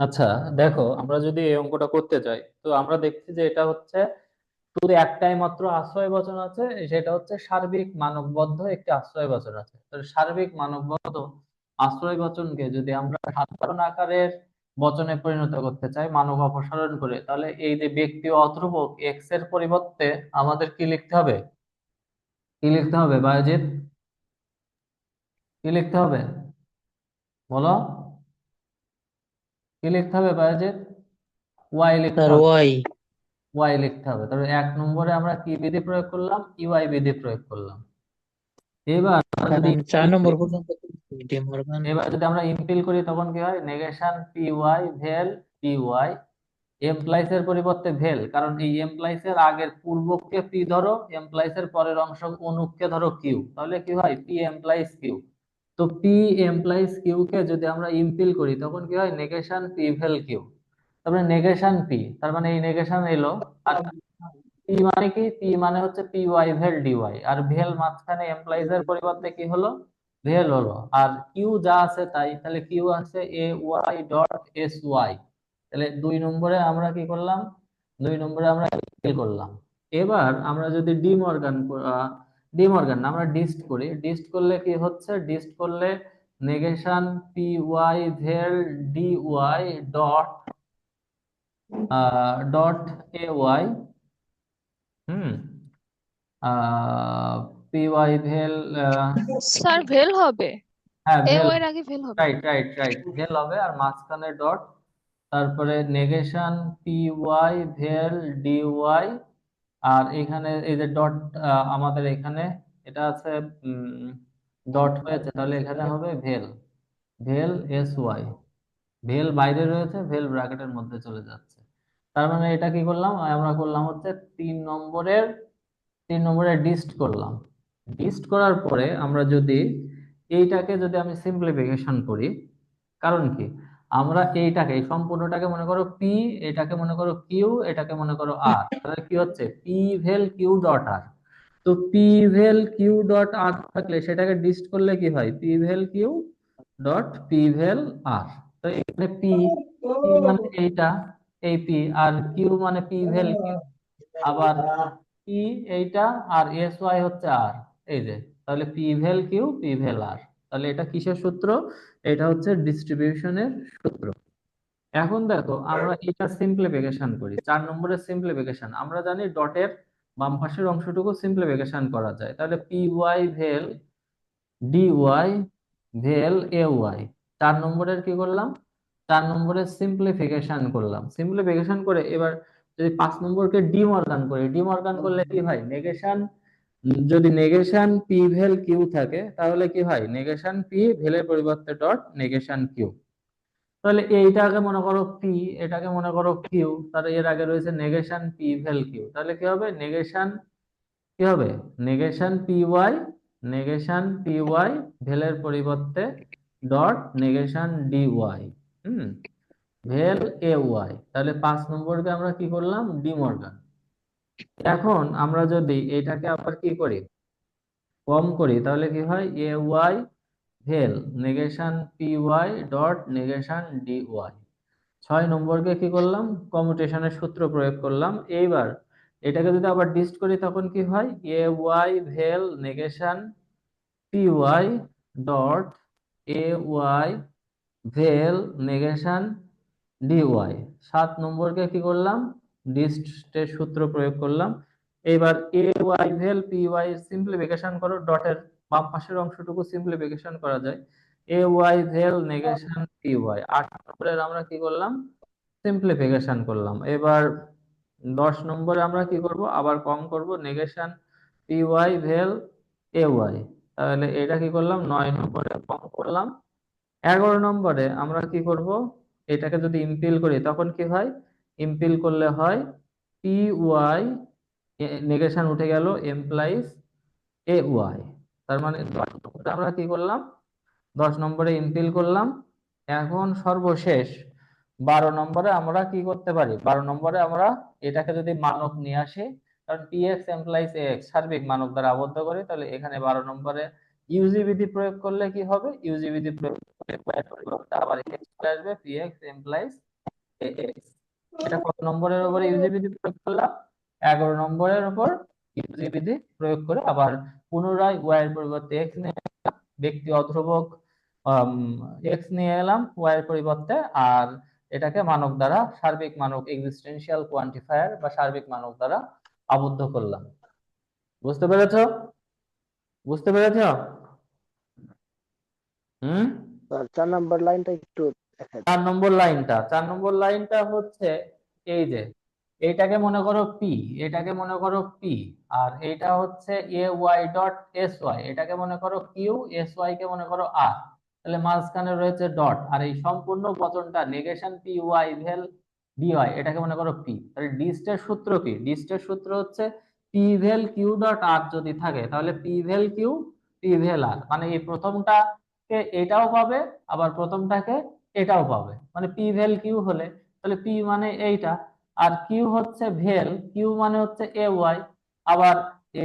আচ্ছা দেখো আমরা যদি এই অঙ্কটা করতে চাই তো আমরা দেখছি যে এটা হচ্ছে শুধু একটাই মাত্র আশ্রয় বচন আছে, সেটা হচ্ছে সার্বিক মানববদ্ধ একটি আশ্রয় বচন আছে। সার্বিক মানববদ্ধ আশ্রয় বচনকে যদি আমরা সাধারণ আকারের বচনে পরিণত করতে চাই, মানব অপসারণ করে, তাহলে এই যে ব্যক্তি অধ্রুবক এক্সের পরিবর্তে আমাদের কি লিখতে হবে? কি লিখতে হবে বায়োজিৎ কি লিখতে হবে? বলো। কি লিখতে হবে বায়োজিৎ ওয়াই লিখতে স্যার হবে। ওয়াই ওয়াই লিখতে হবে। তাহলে এক নম্বরে আমরা কি বিধি প্রয়োগ করলাম? ইউআই বিধি প্রয়োগ করলাম? এবার আমরা যদি চার নম্বর পর্যন্ত এবার যদি আমরা ইম্পিল করি তখন কি হয়? নেগেশন পি ওয়াই ভেল পি ওয়াই এমপ্লাইস এর পরিবর্তে ভেল কারণ এই এমপ্লাইস এর আগের পূর্বককে পি ধরো এমপ্লাইস এর পরের অংশ অনুককে ধরো কিউ তাহলে কি হয়? পি এমপ্লাইস কিউ তো পি এমপ্লয়িজ কিউ কে যদি আমরা ইম্পিল করি, তখন কি হয়? নেগেশন পি ভেল কিউ তারপরে নেগেশন পি তার মানে এই নেগেশন এলো। আর পি মানে কি? পি মানে হচ্ছে পি ওয়াই ভেল ডি ওয়াই আর ভেল মাঝখানে এমপ্লয়িজ এর পরিবর্তে কি হলো? ভেল হলো। আর কিউ যা আছে তাই। তাহলে কিউ আছে A Y dot S Y তাহলে দুই নম্বরে আমরা কি করলাম? দুই নম্বরে আমরা করলাম। এবার আমরা যদি ডি মর্গান ডি মর্গান আমরা ডিস্ট করি। ডিস্ট করলে কি হচ্ছে? ডিস্ট করলে negation P Y well D Y dot dot A Y hmm P Y well sir ভেল হবে। হ্যাঁ এ ভেল। এর আগে ভেল হবে। রাইট রাইট রাইট ভেল হবে। আর মাঝখানে ডট তারপরে negation P Y vel D Y আর এখানে এই যে ডট আমাদের এখানে এটা আছে ডট হয়েছে, তাহলে এখানে হবে ভেল। ভেল এস ওয়াই ভেল বাইরে রয়েছে, ভেল ব্র্যাকেটের মধ্যে চলে যাচ্ছে। তার মানে এটা কি করলাম? আমরা করলাম হচ্ছে তিন নম্বরের, তিন নম্বরে ডিস্ট করলাম। ডিস্ট করার পরে আমরা যদি এইটাকে যদি আমি সিম্পলিফিকেশন করি, কারণ কি? আমরা এইটাকে, এই সম্পূর্ণটাকে মনে করো পি এটাকে মনে করো কিউ এটাকে মনে করো আর তাহলে কি হচ্ছে? P vel Q dot R তো P vel Q dot R থাকলে সেটাকে ডিস্ট করলে কি হয়? P vel Q dot P vel R তো এখানে পি মানে এইটা, এই পি আর কিউ মানে পি ভেল কিউ আবার পি এইটা, আর এস ওয়াই হচ্ছে আর এই যে, তাহলে P vel Q P vel R তাহলে এটা কিসের সূত্র? এটা হচ্ছে ডিস্ট্রিবিউশনের সূত্র। এখন দেখো, আমরা এটা সিম্পলিফিকেশন করি। চার নম্বরের সিম্পলিফিকেশন আমরা জানি ডটের বাম পাশের অংশটুকু সিম্পলিফিকেশন করা যায়। তাহলে P Y vel D Y vel A Y. চার নম্বরের কি করলাম? চার নম্বরের সিম্পলিফিকেশন করলাম। সিম্পলিফিকেশন করে এবার যদি পাঁচ নম্বরকে ডিমর্গান করি, ডিমর্গান করলে কি হয়? নেগেশন যদি নেগেশন পি ভেল কিউ থাকে, তাহলে কি হয়? নেগেশন পি ভেলের পরিবর্তে ডট নেগেশন কিউ তাহলে এইটাকে মনে করো পি এটাকে মনে করো কিউ তাহলে এর আগে রয়েছে নেগেশন পি ভেল কিউ তাহলে কি হবে? নেগেশন কি হবে? Negation P Y negation P Y ভেলের পরিবর্তে dot negation D Y hmm? Vel A Y তাহলে পাঁচ নম্বরকে আমরা কি করলাম? ডি মর্গান এখন আমরা যদি এটাকে আবার কি করি? কম করি, তাহলে কি হয়? A Y well negation P Y dot negation D Y ছয় নম্বরকে কি করলাম? কমিউটেশনের সূত্র প্রয়োগ করলাম। এইবার এটাকে যদি আবার ডিস্ট করি, তখন কি হয়? A Y well negation P Y dot A Y well negation D Y সাত নম্বরকে কি করলাম? ডিস্টের সূত্র প্রয়োগ করলাম। এবার A Y well P Y simplification করো ডটের বাম পাশের অংশটুকু সিম্পলিফিকেশন করা যায়। A Y vel negation P Y আট আমরা কি করলাম? সিম্পলিফিকেশন করলাম। এবার দশ নম্বরে আমরা কি করব? আবার কম করব negation P Y vel A Y তাহলে এটা কি করলাম? নয় নম্বরে কম করলাম। এগারো নম্বরে আমরা কি করব? এটাকে যদি ইম্পিল করি, তখন কি হয়? ইম্পিল করলে হয় পি ওয়াই নেগেশন উঠে গেল এমপ্লয়িজ এ ওয়াই। তার মানে আমরা কি করলাম? দশ নম্বরে ইম্পিল করলাম। এখন সর্বশেষ বারো নম্বরে আমরা কি করতে পারি? বারো নম্বরে আমরা এটাকে যদি মানক নিয়ে আসি, কারণ পি এক্স এমপ্লয়িজ এক্স সার্বিক মানক দ্বারা আবদ্ধ করি, তাহলে এখানে বারো নম্বরে ইউজি বিধি প্রয়োগ করলে কি হবে? ইউজি বিধি প্রয়োগ আবার আসবে পি এক্স এমপ্লয়িজ এক্স এটা কত নম্বরের উপরে ইউজি বিধি প্রয়োগ করলাম? এগারো নম্বরের উপর ইউজি বিধি প্রয়োগ করে আবার পুনরায় ওয়াই এর পরিবর্তে এক্স নিয়ে ব্যক্তি অধ্রুবক এক্স নিয়ে এলাম ওয়াই এর পরিবর্তে, আর এটাকে মানক দ্বারা সার্বিক মানক এক্সিস্টেন্সিয়াল কোয়ান্টিফায়ার বা সার্বিক মানক দ্বারা আবদ্ধ করলাম। বুঝতে পেরেছ? বুঝতে পেরেছ? হুম? চার নাম্বার লাইনটা একটু চার নম্বর লাইনটা, চার নম্বর লাইনটা হচ্ছে এই যে, এইটাকে মনে করো পি এটাকে মনে করো পি আর এটা হচ্ছে A Y dot S Y এটাকে মনে করো কিউ এস ওয়াই কে মনে করো আর তাহলে মাঝখানে রয়েছে ডট আর এই সম্পূর্ণ বচনটা negation P Y vel D Y এটাকে মনে করো পি তাহলে ডিস্টের সূত্র কি? ডিস্টের সূত্র হচ্ছে পি ভেল কিউ ডট আর যদি থাকে, তাহলে পি ভেল কিউ পি ভেল আর মানে এই প্রথমটাকে এটাও পাবে, আবার প্রথমটাকে এটাও পাবে। মানে পি ভেল কিউ হলে, তাহলে পি মানে এইটা, আর কিউ হচ্ছে ভেল কিউ মানে হচ্ছে এ ওয়াই আবার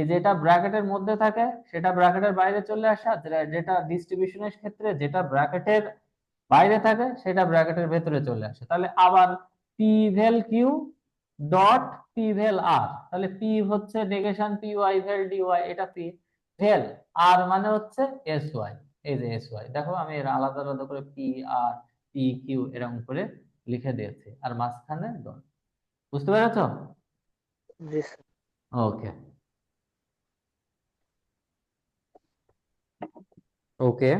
যেটা ব্র্যাকেটের মধ্যে থাকে, সেটা ব্র্যাকেটের বাইরে চলে আসা, যেটা- ডিস্ট্রিবিউশনের ক্ষেত্রে যেটা ব্র্যাকেটের বাইরে থাকে, সেটা ব্র্যাকেটের ভেতরে চলে আসে। তাহলে আবার পি ভেল কিউ ডট পি ভেল আর তাহলে পি হচ্ছে negation P Y vel D Y এটা পি ভেল আর মানে হচ্ছে এস ওয়াই এই যে এস ওয়াই দেখো আমি আলাদা আলাদা করে পি আর পি কিউ এরকম করে লিখে দিয়েছি। আর মাঝখানে ডট বুঝতে পেরেছ? ওকে ওকে